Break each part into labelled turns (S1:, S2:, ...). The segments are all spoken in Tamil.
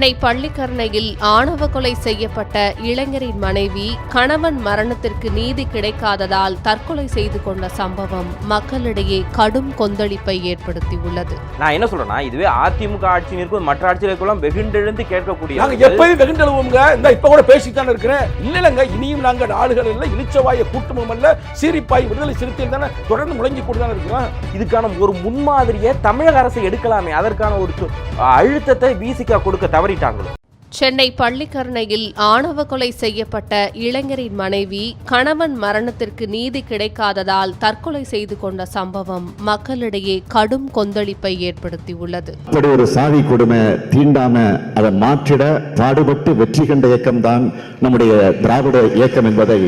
S1: சென்னை பள்ளிக்கரணையில் ஆணவ கொலை செய்யப்பட்ட இளைஞரின் மனைவி கணவன் மரணத்திற்கு நீதி கிடைக்காததால் தற்கொலை செய்து கொண்ட சம்பவம் மக்களிடையே கடும் கொந்தளிப்பை ஏற்படுத்தியுள்ளது.
S2: நான் என்ன சொல்றேன்னா இதுவே அதிமுக ஆட்சியும் இருக்கும் மற்ற ஆட்சிகளுக்கெல்லாம் வெகுண்டெழுந்து கேட்கக்கூடிய
S3: நாங்க எப்பயும் வெகுண்டெழுவோங்க இந்த இப்ப கூட பேசித்தானே இருக்கிறேன். இல்ல இல்லங்க இனியும் நாங்க நாடுகள் இல்ல இளிச்சவாய கூட்டமும் அல்ல சீரிப்பாய் விடுதலை சிறுத்தையில் தானே தொடர்ந்து முழங்கி கொண்டு தானே இருக்கிறோம்.
S2: இதுக்கான ஒரு முன்மாதிரியை தமிழக அரசு எடுக்கலாமே. அதற்கான ஒரு அழுத்தத்தை விசிகா கொடுக்க தவறிட்டாங்களோ
S1: சென்னை பள்ளிக்கரணையில் ஆணவ கொலை செய்யப்பட்ட இளைஞரின் மனைவி கணவன் மரணத்திற்கு நீதி கிடைக்காததால் தற்கொலை செய்து கொண்ட சம்பவம் மக்களிடையே கடும் கொந்தளிப்பை ஏற்படுத்தியுள்ளது.
S4: இப்படி ஒரு சாதி கொடுமை தீண்டாம அதை மாற்றிட பாடுபட்டு வெற்றி கண்ட இயக்கம்தான் நம்முடைய திராவிட இயக்கம் என்பதை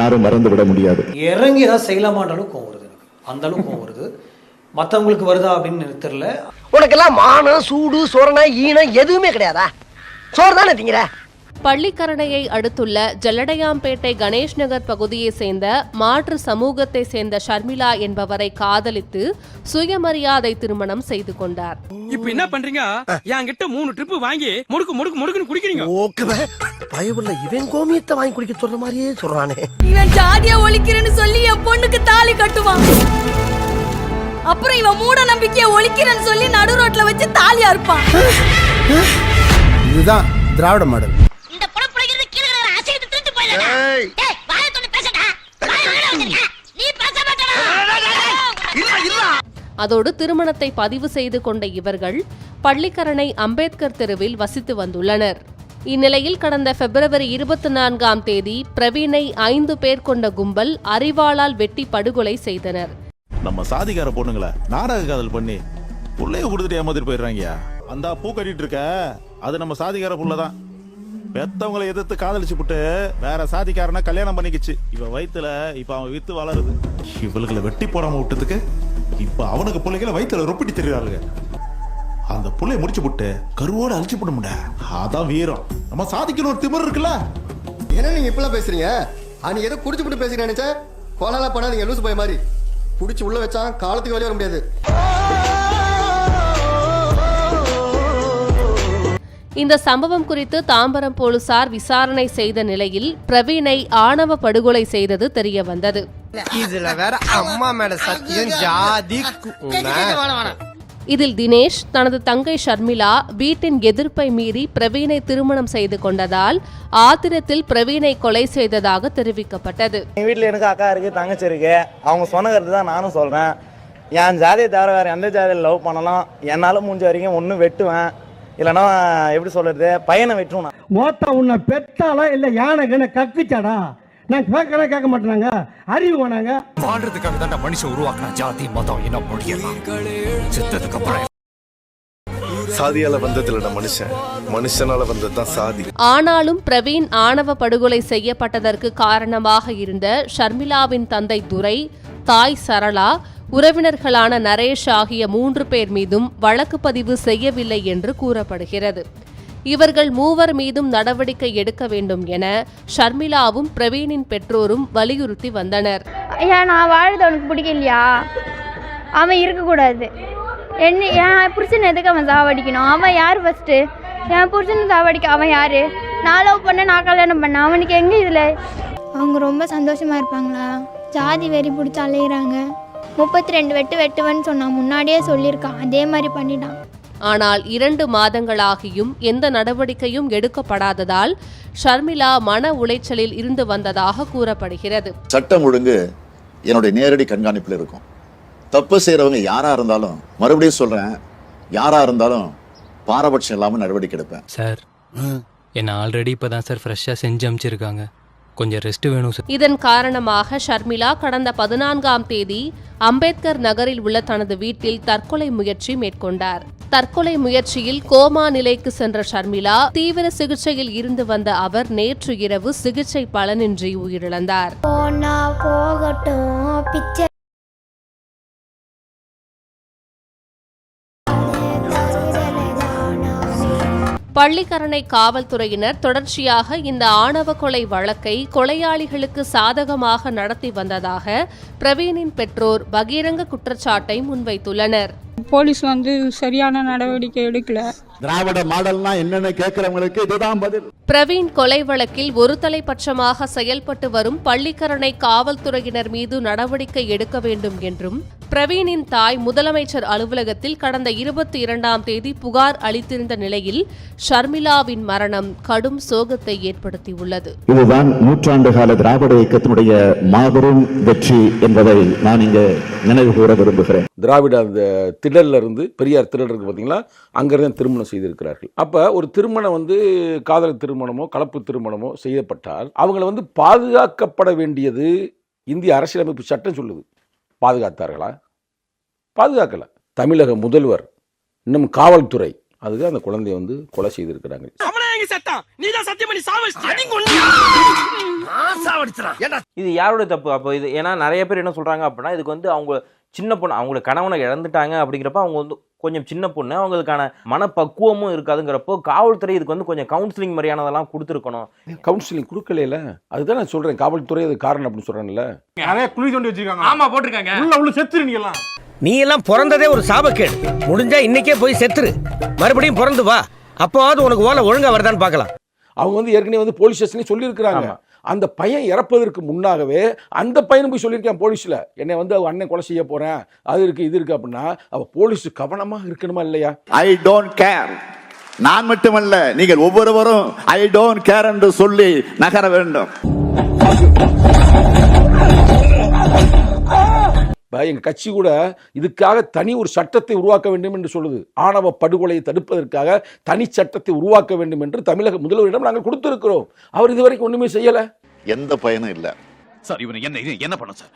S4: யாரும் மறந்துவிட முடியாது.
S5: இறங்கி ஏதாவது செய்யலாமான்ற அளவுக்கு வருது அந்த அளவுக்கு வருது. மற்றவங்களுக்கு வருதா அப்படின்னு தெரியல.
S6: உனக்கெல்லாம் மானம் சூடு சொரணை ஈனம் எதுவுமே கிடையாதா? சோறு தானே திங்கிற?
S1: பள்ளிக்கரணையை அடுத்துள்ள ஜல்லடையாம்பேட்டை கணேஷ் நகர் பகுதியை சேர்ந்த மாற்று சமூகத்தை சேர்ந்த ஷர்மிளா என்பவரை காதலித்து சுயமரியாதை திருமணம் செய்து கொண்டார்.
S7: இப்ப என்ன பண்றீங்க? என்கிட்ட மூணு ட்ரிப் வாங்கி முடுக்கு முடுக்கு முடுக்குன்னு குடிக்கிறீங்க.
S6: ஓகே பயவுள்ள இவன் கோமியத்தை வாங்கி குடிக்க சொல்ற மாதிரியே சொல்றானே.
S8: இவன் ஜாதிய ஒழிக்கிறேன்னு சொல்லி என் பொண்ணுக்கு தாலி கட்டுவான். அப்புறம் இவன் மூட நம்பிக்கைய ஒழிக்கிறேன்னு சொல்லி நடு ரோட்ல வச்சு தாலியா இருப்பான்.
S9: இதுதான் திராவிட மாடல்.
S8: இந்த புறப்புழைக்கிறது கீழே கிடக்குற அசைத்து திருட்டு போயிடா டேய் வாய தொண்ணு பேசடா வாய வெளிய வச்சிருக்க. நீ பேச மாட்டடா
S1: அதோடு திருமணத்தை பதிவு செய்து கொண்ட இவர்கள் பள்ளிக்கரணை அம்பேத்கர் தெருவில் வசித்து வந்துள்ளனர். இந்நிலையில் கடந்த பிப்ரவரி இருபத்தி நான்காம் தேதி பிரவீனை ஐந்து பேர் கொண்ட கும்பல் அரிவாளால் வெட்டி படுகொலை செய்தனர்.
S10: நம்ம சாதிக்கார பொண்ணுங்களை நாடக காதல் பண்ணி புள்ளைய கொடுத்துட்டு ஏமாத்திட்டு போயிடுறாங்கயா அந்த பூ கட்டிட்டு இருக்க. அது நம்ம சாதிக்கார புள்ள தான். பெத்தவங்களை எதிர்த்து காதலிச்சு விட்டு வேற சாதிக்காரனா கல்யாணம் பண்ணிக்கிச்சு. இவ வயித்துல இப்ப அவன் வித்து வளருது. இவளுகளை வெட்டி போடாம விட்டதுக்கு இப்ப அவனுக்கு பிள்ளைகளை வயித்துல ரொப்பிட்டு தெரியுறாளுங்க. அந்த புள்ளைய முடிச்சு விட்டு கருவோட அழிச்சு போட முடிய அதான் வீரம். நம்ம சாதிக்கணும் ஒரு திமிர் இருக்குல்ல.
S9: என்ன நீங்க இப்பெல்லாம் பேசுறீங்க? அன்னைக்கு ஏதோ குடிச்சு விட்டு பேசுறீங்க நினைச்சா? கொலாலாம் பண்ணாதீங்க லூசு போய் மாதிரி. குடிச்சு உள்ள வச்சா காலத்துக்கு வெளியே வர முடியாது
S1: இந்த சம்பவம் குறித்து தாம்பரம் போலீசார் விசாரணை செய்த நிலையில் பிரவீனை ஆணவ படுகொலை செய்தது தெரியவந்தது
S6: இதுல வேற அம்மா மேல சத்தியம் ஜாதி
S1: இதில் தினேஷ் தனது தங்கை ஷர்மிளா வீட்டின் எதிர்ப்பை மீறி பிரவீனை திருமணம் செய்து கொண்டதால் ஆத்திரத்தில் பிரவீனை கொலை செய்ததாக தெரிவிக்கப்பட்டது.
S11: எங்கள் வீட்டில் எனக்கு அக்கா இருக்குது தங்கச்சி இருக்கு. அவங்க சொன்ன கருத்து தான் நானும் சொல்கிறேன் என் ஜாதியை தவிர வேறு எந்த ஜாதியில் லவ் பண்ணலாம்? என்னால் முடிஞ்ச வரைக்கும் ஒன்று வெட்டுவேன். இல்லைன்னா எப்படி சொல்கிறது பையனை வெட்டுவேன்
S7: மோத்தா உன்னை பெத்தாலா இல்ல யானை கண்ண கக்குச்சாடா? நான் கேட்கறா கேட்க மாட்டேனாங்க. அறிவு வேணாங்க.
S9: வாழ்றதுக்காக தான் மனுஷன் உருவாக்கின ஜாதி மதம் இனம் மொழியெல்லாம். செத்ததுக்கு அப்புறம் சாதியால வந்ததுல மனுஷன். மனுஷனால வந்தது தான் சாதி.
S1: ஆனாலும் பிரவீன் ஆணவ படுகொலை செய்யப்பட்டதற்கு காரணமாக இருந்த ஷர்மிளாவின் தந்தை துரை தாய் சரளா உறவினர்களான நரேஷ் ஆகிய மூன்று பேர் மீதும் வழக்கு பதிவு செய்யவில்லை என்று கூறப்படுகிறது. இவர்கள் மூவர் மீதும் நடவடிக்கை எடுக்க வேண்டும் என ஷர்மிளாவும் பிரவீனின் பெற்றோரும் வலியுறுத்தி வந்தனர்.
S8: ஐயா நான் வாழ்றது அவனுக்கு பிடிக்கலையா? அவன் இருக்கக்கூடாது. என்ன என் புருஷன் எதுக்கு அவன் சாவடிக்கணும்? அவன் யார் ஃபர்ஸ்ட்டு என் புருஷனை சாவடிக்க அவன் யார்? நான் லவ் பண்ண நான் கல்யாணம் பண்ணேன். அவனுக்கு எங்கே இதில்? அவங்க ரொம்ப சந்தோஷமா இருப்பாங்களா? ஜாதி வெறி பிடிச்சி அலையிறாங்க. முப்பத்தி ரெண்டு வெட்டு வெட்டுவேன்னு சொன்னான் முன்னாடியே சொல்லியிருக்கான். அதே மாதிரி பண்ணிட்டான்.
S1: ஆனால் இரண்டு மாதங்களாகியும் எந்த நடவடிக்கையும் எடுக்கப்படாததால் ஷர்மிளா மன உளைச்சலில் இருந்து வந்ததாக கூறப்படுகிறது.
S4: சட்டம் ஒழுங்கு என்னுடைய நேரடி கண்காணிப்பில் இருக்கும். தப்பு செய்கிறவங்க யாரா இருந்தாலும் மறுபடியும் சொல்றேன். யாரா இருந்தாலும் பாரபட்சம் இல்லாமல் நடவடிக்கை எடுப்பேன்.
S7: சார் என்ன ஆல்ரெடி இப்பதான் சார் ஃப்ரெஷ்ஷா செஞ்சு அமிச்சிருக்காங்க. கொஞ்சம் ரெஸ்ட் வேணும் சார்.
S1: இதன் காரணமாக ஷர்மிளா கடந்த பதினான்காம் தேதி அம்பேத்கர் நகரில் உள்ள தனது வீட்டில் தற்கொலை முயற்சி மேற்கொண்டார். தற்கொலை முயற்சியில் கோமா நிலைக்கு சென்ற ஷர்மிளா தீவிர சிகிச்சையில் இருந்து வந்த அவர் நேற்று இரவு சிகிச்சை பலனின்றி உயிரிழந்தார். பள்ளிக்கரணை காவல்துறையினர் தொடர்ச்சியாக இந்த ஆணவ கொலை வழக்கை கொலையாளிகளுக்கு சாதகமாக நடத்தி வந்ததாக பிரவீனின் பெற்றோர் பகிரங்க குற்றச்சாட்டை முன்வைத்துள்ளனர்.
S8: போலீஸ் வந்து சரியான நடவடிக்கை எடுக்கல.
S4: திராவிட மாடல்னா என்னன்னு கேட்கறவங்களுக்கு இதுதான் பதில்.
S1: பிரவீன் கொலை வழக்கில் ஒரு தலைப்பட்சமாக செயல்பட்டு வரும் பள்ளிக்கரணை காவல்துறையினர் மீது நடவடிக்கை எடுக்க வேண்டும் என்றும் பிரவீனின் தாய் முதலமைச்சர் அலுவலகத்தில் கடந்த இருபத்தி இரண்டாம் தேதி புகார் அளித்திருந்த நிலையில் ஷர்மிளாவின் மரணம் கடும் சோகத்தை ஏற்படுத்தியுள்ளது.
S4: இதுதான் நூற்றாண்டு கால திராவிட இயக்கத்தினுடைய மாபெரும் வெற்றி என்பதை நான் இங்கு நினைவு கூற விரும்புகிறேன்.
S3: திராவிட அந்த திடல்ல இருந்து பெரியார் திடல் இருக்கு பார்த்தீங்களா அங்கிருந்து திருமணம் செய்திருக்கிறார்கள். அப்ப ஒரு திருமணம் வந்து காதல் திருமணமோ கலப்பு திருமணமோ செய்யப்பட்டால் அவங்கள வந்து பாதுகாக்கப்பட வேண்டியது இந்திய அரசியலமைப்பு சட்டம் சொல்லுது. பாதுகாத்தார்களா? பாதுகாக்கல. தமிழக முதல்வர் இன்னும் காவல்துறை அதுக்கு அந்த குழந்தைய வந்து கொலை செய்திருக்கிறாங்க.
S2: இது யாரோட தப்பு? அப்போ இது ஏன்னா நிறைய பேர் என்ன சொல்றாங்க அப்படின்னா இதுக்கு வந்து அவங்க சின்ன பொண்ணு அவங்களோட கணவனை இழந்துட்டாங்க அப்படிங்கிறப்ப அவங்க வந்து கொஞ்சம் சின்ன பொண்ணு அவங்களுக்கான மனப்பக்குவமும் இருக்காதுங்கிறப்போ காவல்துறை இதுக்கு வந்து கொஞ்சம் கவுன்சிலிங் மாதிரியானதெல்லாம் கொடுத்துருக்கணும்.
S3: கவுன்சிலிங் கொடுக்கல அதுதான் நான் சொல்றேன். காவல்துறை அது காரணம் அப்படின்னு சொல்றேன்ல
S7: நிறைய குழி தோண்டி வச்சிருக்காங்க. ஆமா போட்டிருக்காங்க. உள்ள உள்ள செத்துரு நீங்க எல்லாம்.
S6: நீ எல்லாம் பிறந்ததே ஒரு சாபக்கேடு. முடிஞ்சா இன்னைக்கே போய் செத்துரு. மறுபடியும் பிறந்து வா. அப்போவாவது உனக்கு ஓலை ஒழுங்கா வருதான்னு பார்க்கலாம்.
S3: அவங்க வந்து ஏற்கனவே வந்து போலீஸ் ஸ்டேஷன்லேயும் சொல்லியிருக்கிறாங்க. அந்த பையன் இறப்பதற்கு முன்னாகவே அந்த பையனும் போய் சொல்லியிருக்கான் போலீஸில் என்னை வந்து அவள் அண்ணன் கொலை செய்ய போகிறேன் அது இருக்குது இது இருக்குது அப்படின்னா அவள் போலீஸ் கவனமாக இருக்கணுமா இல்லையா?
S4: ஐ டோன்ட் கேர் நான் மட்டுமல்ல நீங்கள் ஒவ்வொருவரும் ஐ டோன்ட் கேர் என்று சொல்லி நகர வேண்டும்.
S3: இப்ப எங்க கட்சி கூட இதுக்காக தனி ஒரு சட்டத்தை உருவாக்க வேண்டும் என்று சொல்லுது ஆணவ படுகொலையை தடுப்பதற்காக தனி சட்டத்தை உருவாக்க வேண்டும் என்று தமிழக முதல்வரிடம் நாங்கள் கொடுத்திருக்கிறோம் அவர் இதுவரைக்கும் ஒண்ணுமே செய்யல
S4: எந்த பயனும் இல்லை
S10: சார் இவனை என்ன இது என்ன பண்ண சார்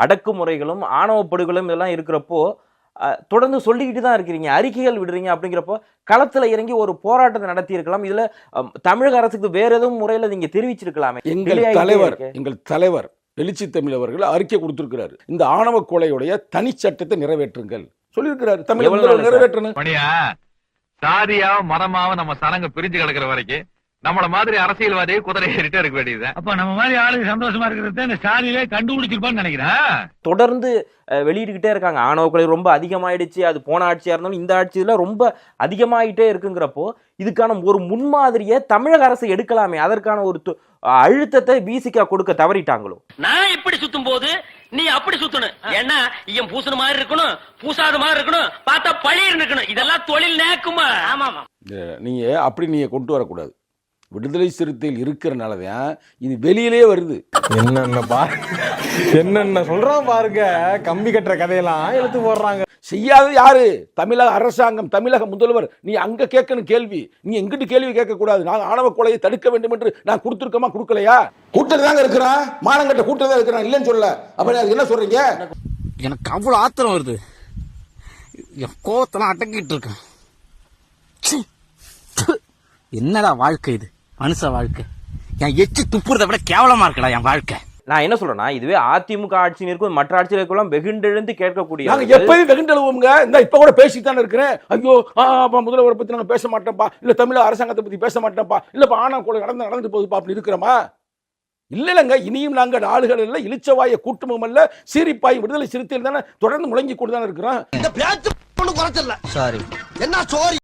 S2: அடக்குமுறைகளும் ஆணவ படுகொலையும் இதெல்லாம் இருக்கிறப்போ தொடர்ந்து சொல்லிக்கிட்டு தான் இருக்கிறீங்க. அறிக்கைகள் விடுறீங்க அப்படிங்கிறப்போ களத்துல இறங்கி ஒரு போராட்டத்தை நடத்தி இருக்கலாம் இதுல தமிழக அரசுக்கு வேற எதுவும் முறையில நீங்க தெரிவிச்சிருக்கலாமே.
S3: எங்கள் தலைவர். எங்கள் தலைவர் எழுச்சி தமிழ் அவர்கள் அறிக்கை கொடுத்திருக்கிறாரு. இந்த ஆணவ கொலையுடைய தனி சட்டத்தை நிறைவேற்றுங்கள் சொல்லியிருக்கிறாரு
S2: சார்?
S3: நிறைவேற்றணும்.
S12: மணியா சாதியாவும் மதமாவும் நம்ம சனங்க பிரிஞ்சு கிடக்குற வரைக்கும் நம்மள மாதிரி அரசியல்வாதியை குதிரை ஏறிட்டே இருக்க வேண்டியது அப்ப நம்ம மாதிரி ஆளுங்க சந்தோஷமா இருக்கிறது இந்த சாதியிலே கண்டுபிடிச்சிருப்பான்னு நினைக்கிறேன்
S2: தொடர்ந்து வெளியிட்டுக்கிட்டே இருக்காங்க. ஆணவ கொலை ரொம்ப அதிகமாயிடுச்சு. அது போன ஆட்சியா இருந்தாலும் இந்த ஆட்சியில ரொம்ப அதிகமாயிட்டே இருக்குங்கிறப்போ இதுக்கான ஒரு முன்மாதிரியை தமிழக அரசு எடுக்கலாமே. அதற்கான ஒரு அழுத்தத்தை பிசிகா கொடுக்க தவறிட்டாங்களோ?
S6: நான் இப்படி சுத்தும் போது நீ அப்படி சுத்தணும். ஏன்னா இவன் பூசண மாதிரி இருக்கணும் பூசாத மாதிரி இருக்கணும் பார்த்தா பழிர் இருக்கணும் இதெல்லாம் தொழில் நேக்குமா? ஆமா
S3: நீங்க அப்படி நீங்க கொண்டு வரக்கூடாது. விடுதலை சிறுத்தையில் இருக்கிறனாலதான் இது வெளியிலே வருது.
S7: என்னென்ன பா என்னென்ன சொல்றான் பாருங்க. கம்பி கட்டுற கதையெல்லாம் எழுத்து போடுறாங்க.
S3: செய்யாதது யாரு? தமிழக அரசாங்கம் தமிழக முதல்வர். நீ அங்க கேட்கணும் கேள்வி. நீ எங்கிட்டு கேள்வி கேட்க கூடாது நான் ஆணவ கொலையை தடுக்க வேண்டும் என்று நான் கொடுத்துருக்கோமா கொடுக்கலையா? கூட்டத்தில் தாங்க இருக்கிறான் மானங்கட்ட கூட்டத்தில் தான் இருக்கிறான். இல்லைன்னு சொல்ல அப்ப என்ன சொல்றீங்க?
S12: எனக்கு அவ்வளவு ஆத்திரம் வருது. என் கோவத்தெல்லாம் அடக்கிட்டு இருக்கேன். என்னடா வாழ்க்கை இது? மனுஷ வாழ்க்கை. என் எச்சு துப்புறதை விட கேவலமா இருக்கடா என் வாழ்க்கை.
S2: நான் என்ன சொல்றேன்னா இதுவே அதிமுக ஆட்சியில் இருக்கும் மற்ற ஆட்சியில் இருக்கலாம் வெகுண்டெழுந்து கேட்கக்கூடிய
S3: நாங்க எப்பயும் வெகுண்டழுவோங்க இந்த இப்ப கூட பேசிட்டு தானே இருக்கிறேன். ஐயோ ஆ, அப்பா முதல்வரை பத்தி நாங்க பேச மாட்டோம்ப்பா. இல்ல தமிழக அரசாங்கத்தை பத்தி பேச மாட்டோம்ப்பா. இல்லப்பா ஆனா கொலை நடந்து நடந்து போகுதுப்பா அப்படி இருக்கிறோமா? இல்ல இல்லைங்க. இனியும் நாங்கள் ஆளுகள் இல்ல இளிச்சவாய கூட்டமும் அல்ல சீரிப்பாய் விடுதலை சிறுத்தையில் தானே தொடர்ந்து முழங்கி கொண்டு தானே இருக்கிறோம்.
S6: சாரி என்ன சோரி